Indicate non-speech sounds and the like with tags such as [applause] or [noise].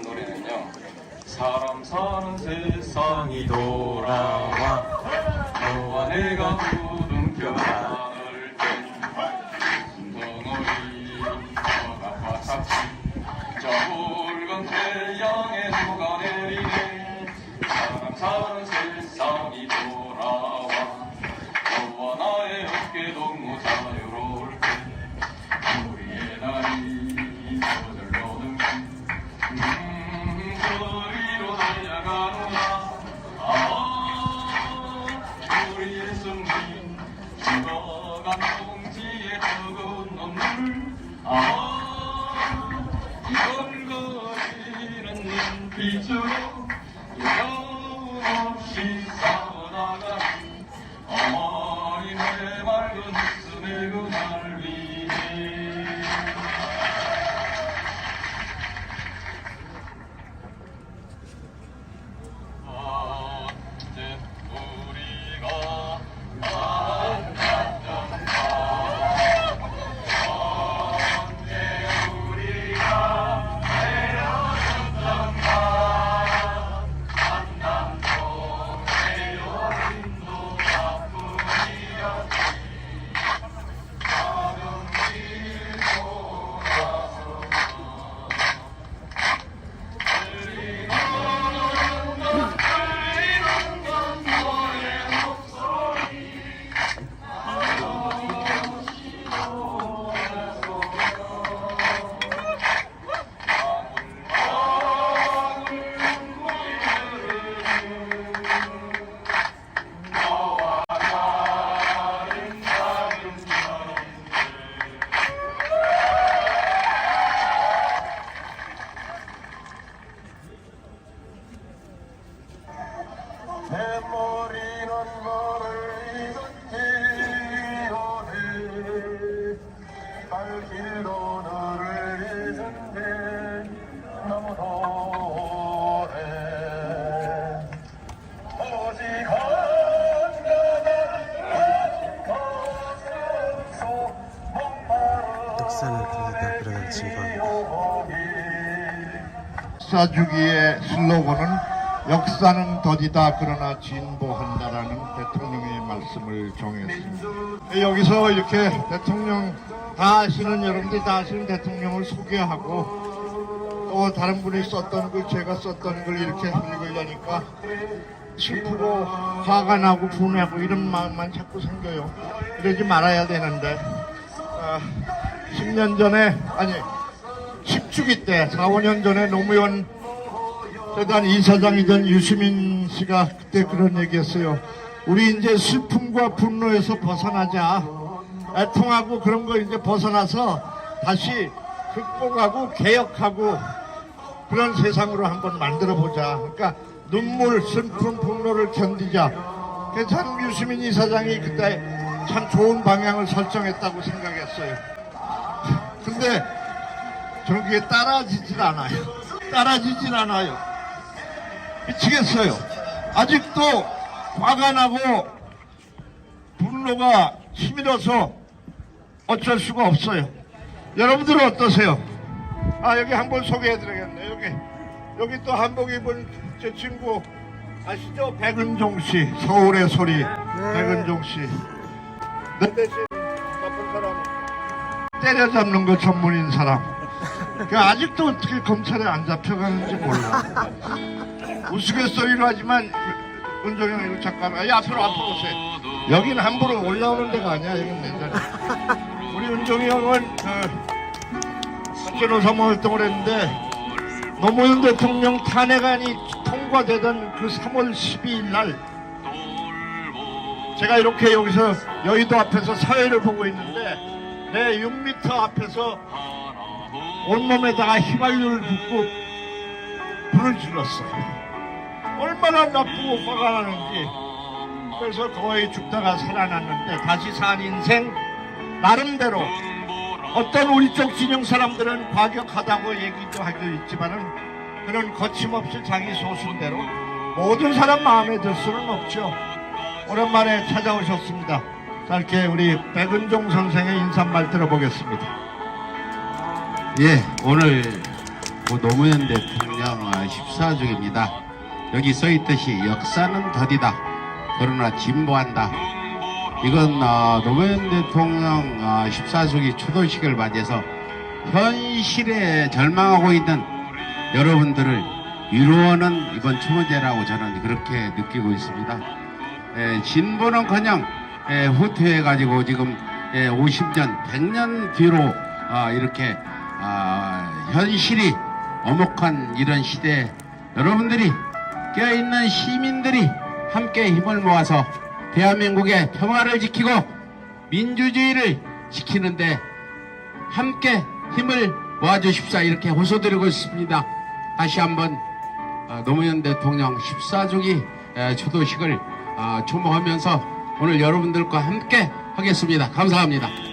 하는 노래는요. 사람 사는 세상이 돌아와 너와 내가 부둥켜 안을 땐 덩어리 너가 화삭지 저 붉은 태양에 녹아내리네 사람 사는 세상 이건거리는 눈빛으로 여운 없이 14주기의 슬로건은 역사는 더디다 그러나 진보한다라는 대통령의 말씀을 정했습니다. 여기서 이렇게 대통령 다 아시는 여러분들이 다 아시는 대통령을 소개하고 또 다른 분이 썼던 글 제가 썼던 글 이렇게 읽으려니까 슬프고 화가 나고 분해하고 이런 마음만 자꾸 생겨요. 이러지 말아야 되는데 아, 10년 전에 아니 10주기 때 4, 5년 전에 노무현 재단 이사장이던 유시민 씨가 그때 그런 얘기했어요. 우리 이제 슬픔과 분노에서 벗어나자. 애통하고 그런 거 이제 벗어나서 다시 극복하고 개혁하고 그런 세상으로 한번 만들어 보자. 그러니까 눈물, 슬픔, 분노를 견디자. 그래서 참 유시민 이사장이 그때 참 좋은 방향을 설정했다고 생각했어요. 근데 그게 따라지질 않아요. 따라지질 않아요. 미치겠어요. 아직도 화가 나고 분노가 치밀어서 어쩔 수가 없어요. 여러분들은 어떠세요? 아 여기 한번 소개해드리겠네. 여기 여기 또 한복 입은 제 친구 아시죠? 백은종 씨, 서울의 소리 백은종 씨. 내 대신 나쁜 사람 때려잡는 거 전문인 사람. 그 아직도 어떻게 검찰에 안 잡혀가는지 몰라. [laughs] 우스갯소리로 하지만 은종이 형 이거 잠깐만. 야, 앞으로 앞으로 오세요. 여기는 함부로 올라오는 데가 아니야. 여기는 내잖아. 우리 은종이 형은 그 사모 활동을 했는데 노무현 대통령 탄핵안이 통과되던 그 3월 12일 날 제가 이렇게 여기서 여의도 앞에서 사회를 보고 있는데 내 6m 앞에서 온몸에다가 휘발유를 붓고 불을 질렀어요. 얼마나 나쁘고 화가 나는지. 그래서 거의 죽다가 살아났는데 다시 산 인생 나름대로 어떤 우리 쪽 진영 사람들은 과격하다고 얘기도 하고 있지만은 그런 거침없이 자기 소신대로 모든 사람 마음에 들 수는 없죠. 오랜만에 찾아오셨습니다. 짧게 우리 백은종 선생의 인사말 들어보겠습니다. 예, 오늘 뭐 노무현 대통령 14주기입니다. 여기 써있듯이 역사는 더디다. 그러나 진보한다. 이건 어, 노무현 대통령 어, 14주기 추도식을 맞이해서 현실에 절망하고 있는 여러분들을 위로하는 이번 추모제라고 저는 그렇게 느끼고 있습니다. 예, 진보는커녕 예, 후퇴해가지고 지금 예, 50년, 100년 뒤로 아, 이렇게 아, 현실이 엄혹한 이런 시대에 여러분들이 깨어있는 시민들이 함께 힘을 모아서 대한민국의 평화를 지키고 민주주의를 지키는데 함께 힘을 모아주십사 이렇게 호소드리고 있습니다. 다시 한번 아, 노무현 대통령 14주기 에, 추도식을 아, 오늘 여러분들과 함께 하겠습니다. 감사합니다.